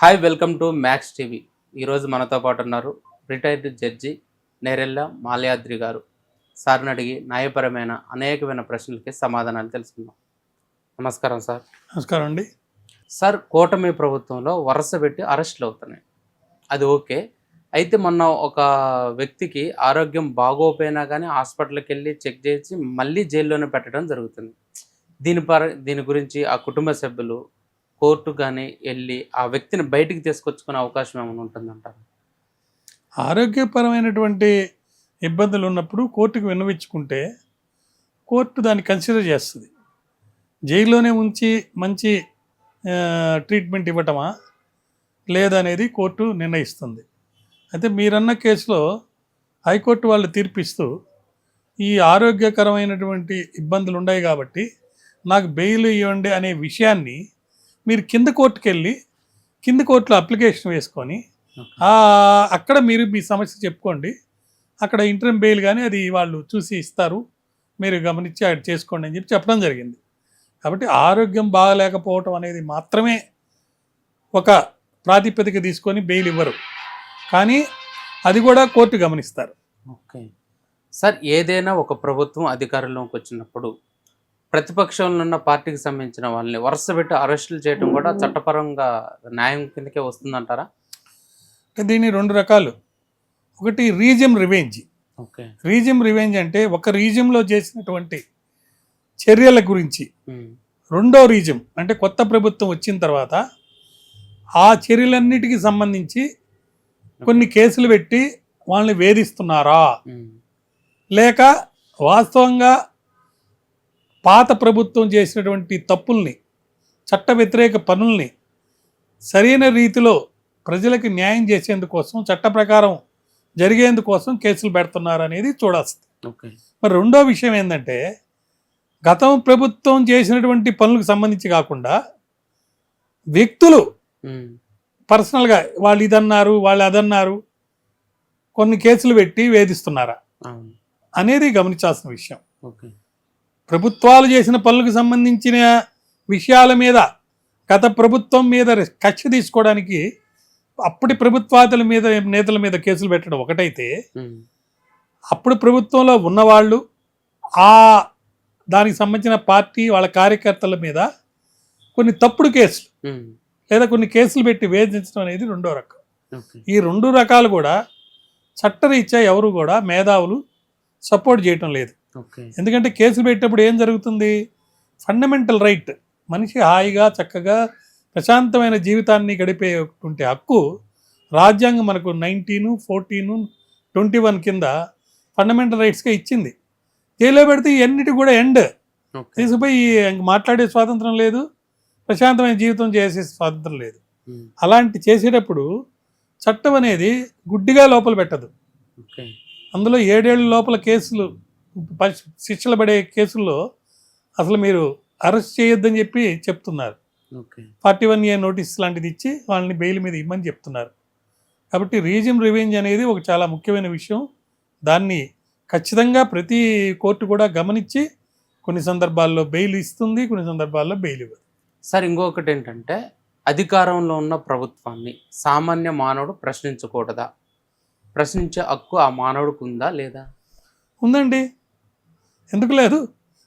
Hi welcome to Max TV ఈరోజు మనతో పాటు ఉన్నారు రిటైర్డ్ జడ్జి నేరెళ్ళ మాల్యాద్రి గారు. సార్ని అడిగి న్యాయపరమైన అనేకమైన ప్రశ్నలకి సమాధానాలు తెలుసుకుందాం. నమస్కారం సార్. నమస్కారం అండి. సార్ కూటమి ప్రభుత్వంలో వరుస పెట్టి అరెస్టులు అవుతున్నాయి. అది ఓకే. అయితే మొన్న ఒక వ్యక్తికి ఆరోగ్యం బాగోపోయినా కానీ హాస్పిటల్కి వెళ్ళి చెక్ చేసి మళ్ళీ జైల్లోనే పెట్టడం జరుగుతుంది. దీని పర దీని గురించి ఆ కుటుంబ సభ్యులు కోర్టు కానీ వెళ్ళి ఆ వ్యక్తిని బయటికి తీసుకొచ్చుకునే అవకాశం ఏమైనా ఉంటుందంటారు? ఆరోగ్యపరమైనటువంటి ఇబ్బందులు ఉన్నప్పుడు కోర్టుకు విన్నవించుకుంటే కోర్టు దాన్ని కన్సిడర్ చేస్తుంది. జైల్లోనే ఉంచి మంచి ట్రీట్మెంట్ ఇవ్వటమా లేదనేది కోర్టు నిర్ణయిస్తుంది. అయితే మీరన్న కేసులో హైకోర్టు వాళ్ళు తీర్పిస్తూ ఈ ఆరోగ్యకరమైనటువంటి ఇబ్బందులు ఉన్నాయి కాబట్టి నాకు బెయిల్ ఇవ్వండి అనే విషయాన్ని మీరు కింద కోర్టుకు వెళ్ళి కింద కోర్టులో అప్లికేషన్ వేసుకొని అక్కడ మీరు మీ సమస్య చెప్పుకోండి. అక్కడ ఇంటర్మ్ బెయిల్ కానీ అది వాళ్ళు చూసి ఇస్తారు. మీరు గమనించి అది చేసుకోండి అని చెప్పి చెప్పడం జరిగింది. కాబట్టి ఆరోగ్యం బాగలేకపోవటం అనేది మాత్రమే ఒక ప్రాతిపదిక తీసుకొని బెయిల్ ఇవ్వరు. కానీ అది కూడా కోర్టు గమనిస్తారు. ఓకే. సార్ ఏదైనా ఒక ప్రభుత్వం అధికారంలోకి వచ్చినప్పుడు ప్రతిపక్షంలో ఉన్న పార్టీకి సంబంధించిన వాళ్ళని వరుస పెట్టి అరెస్టులు చేయడం కూడా చట్టపరంగా న్యాయం కిందకే వస్తుందంటారా? అంటే దీన్ని రెండు రకాలు. ఒకటి రీజియం రివెంజ్. ఓకే. రీజియం రివెంజ్ అంటే ఒక రీజియంలో చేసినటువంటి చర్యల గురించి. రెండో రీజం అంటే కొత్త ప్రభుత్వం వచ్చిన తర్వాత ఆ చర్యలన్నిటికీ సంబంధించి కొన్ని కేసులు పెట్టి వాళ్ళని వేధిస్తున్నారా. లేక వాస్తవంగా పాత ప్రభుత్వం చేసినటువంటి తప్పుల్ని చట్ట వ్యతిరేక పనుల్ని సరైన రీతిలో ప్రజలకు న్యాయం చేసేందుకోసం చట్ట ప్రకారం జరిగేందుకోసం కేసులు పెడుతున్నారు అనేది చూడాల్సింది మరి రెండో విషయం ఏంటంటే గతం ప్రభుత్వం చేసినటువంటి పనులకు సంబంధించి కాకుండా వ్యక్తులు. పర్సనల్గా వాళ్ళు ఇదన్నారు వాళ్ళు అదన్నారు కొన్ని కేసులు పెట్టి వేధిస్తున్నారా అనేది గమనించాల్సిన విషయం. ఓకే. ప్రభుత్వాలు చేసిన పనులకు సంబంధించిన విషయాల మీద గత ప్రభుత్వం మీద కక్ష తీసుకోవడానికి అప్పటి ప్రభుత్వాదుల మీద నేతల మీద కేసులు పెట్టడం ఒకటైతే. అప్పుడు ప్రభుత్వంలో ఉన్నవాళ్ళు ఆ దానికి సంబంధించిన పార్టీ వాళ్ళ కార్యకర్తల మీద కొన్ని తప్పుడు కేసులు. లేదా కొన్ని కేసులు పెట్టి వేధించడం అనేది రెండో రకం ఈ రెండు రకాలు కూడా చట్టరీత్యా ఎవరు కూడా మేధావులు సపోర్ట్ చేయటం లేదు ఎందుకంటే కేసులు పెట్టేటప్పుడు ఏం జరుగుతుంది? ఫండమెంటల్ రైట్ మనిషి హాయిగా చక్కగా ప్రశాంతమైన జీవితాన్ని గడిపేటువంటి హక్కు రాజ్యాంగం మనకు నైన్టీను ఫోర్టీను ట్వంటీ వన్ కింద ఫండమెంటల్ రైట్స్గా ఇచ్చింది. జైల్లో పెడితే ఇవన్నిటి కూడా ఎండ్ తీసుకుపోయి ఇంక మాట్లాడే స్వాతంత్రం లేదు. ప్రశాంతమైన జీవితం చేసే స్వాతంత్రం లేదు. అలాంటి చేసేటప్పుడు చట్టం అనేది గుడ్డిగా లోపల పెట్టదు. అందులో ఏడేళ్ళ లోపల కేసులు శిక్షలు పడే కేసుల్లో అసలు మీరు అరెస్ట్ చేయొద్దని చెప్పి చెప్తున్నారు. Okay. Forty one A notice లాంటిది ఇచ్చి వాళ్ళని బెయిల్ మీద ఇమ్మని చెప్తున్నారు. కాబట్టి రీజియం రివెంజ్ అనేది ఒక చాలా ముఖ్యమైన విషయం. దాన్ని ఖచ్చితంగా ప్రతి కోర్టు కూడా గమనించి కొన్ని సందర్భాల్లో బెయిల్ ఇస్తుంది కొన్ని సందర్భాల్లో బెయిల్ ఇవ్వదు. సార్ ఇంకొకటి ఏంటంటే అధికారంలో ఉన్న ప్రభుత్వాన్ని సామాన్య మానవుడు ప్రశ్నించకూడదా? ప్రశ్నించే హక్కు ఆ మానవుడికి ఉందా లేదా? ఉందండి. ఎందుకు లేదు?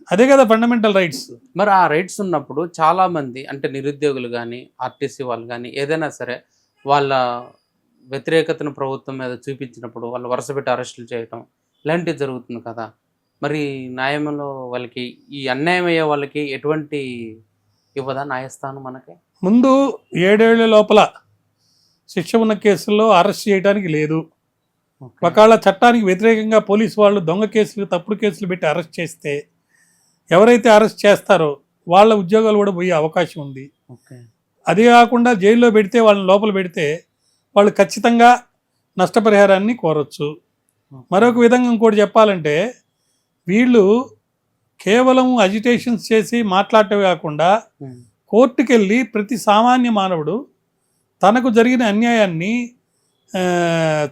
అదే కదా ఫండమెంటల్ రైట్స్ మరి ఆ రైట్స్ ఉన్నప్పుడు చాలా మంది అంటే నిరుద్యోగులు కానీ ఆర్టీసీ వాళ్ళు కానీ ఏదైనా సరే వాళ్ళ వ్యతిరేకతను ప్రభుత్వం మీద చూపించినప్పుడు వాళ్ళు వరుస పెట్టి అరెస్టులు చేయటం ఇలాంటివి జరుగుతుంది కదా. మరి న్యాయంలో వాళ్ళకి ఈ అన్యాయం అయ్యే వాళ్ళకి ఎటువంటి ఇవ్వదా న్యాయస్థానం మనకి? ముందు ఏడేళ్ళ లోపల శిక్ష ఉన్న కేసుల్లో అరెస్ట్ చేయడానికి లేదు. ఒకవేళ చట్టానికి వ్యతిరేకంగా పోలీసు వాళ్ళు దొంగ కేసులు తప్పుడు కేసులు పెట్టి అరెస్ట్ చేస్తే ఎవరైతే అరెస్ట్ చేస్తారో వాళ్ళ ఉద్యోగాలు కూడా పోయే అవకాశం ఉంది. అదే కాకుండా జైల్లో పెడితే వాళ్ళని లోపల పెడితే వాళ్ళు ఖచ్చితంగా నష్టపరిహారాన్ని కోరొచ్చు. మరొక విధంగా ఇంకోటి చెప్పాలంటే వీళ్ళు కేవలం అజిటేషన్స్ చేసి మాట్లాడటమే కాకుండా ఉమ్. కోర్టుకు వెళ్ళి ప్రతి సామాన్య మానవుడు తనకు జరిగిన అన్యాయాన్ని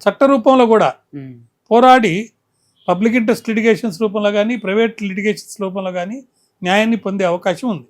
చట్ట రూపంలో కూడా. పోరాడి పబ్లిక్ ఇంట్రెస్ట్ లిటిగేషన్స్ రూపంలో కానీ ప్రైవేట్ లిటిగేషన్స్ రూపంలో కానీ న్యాయాన్ని పొందే అవకాశం ఉంది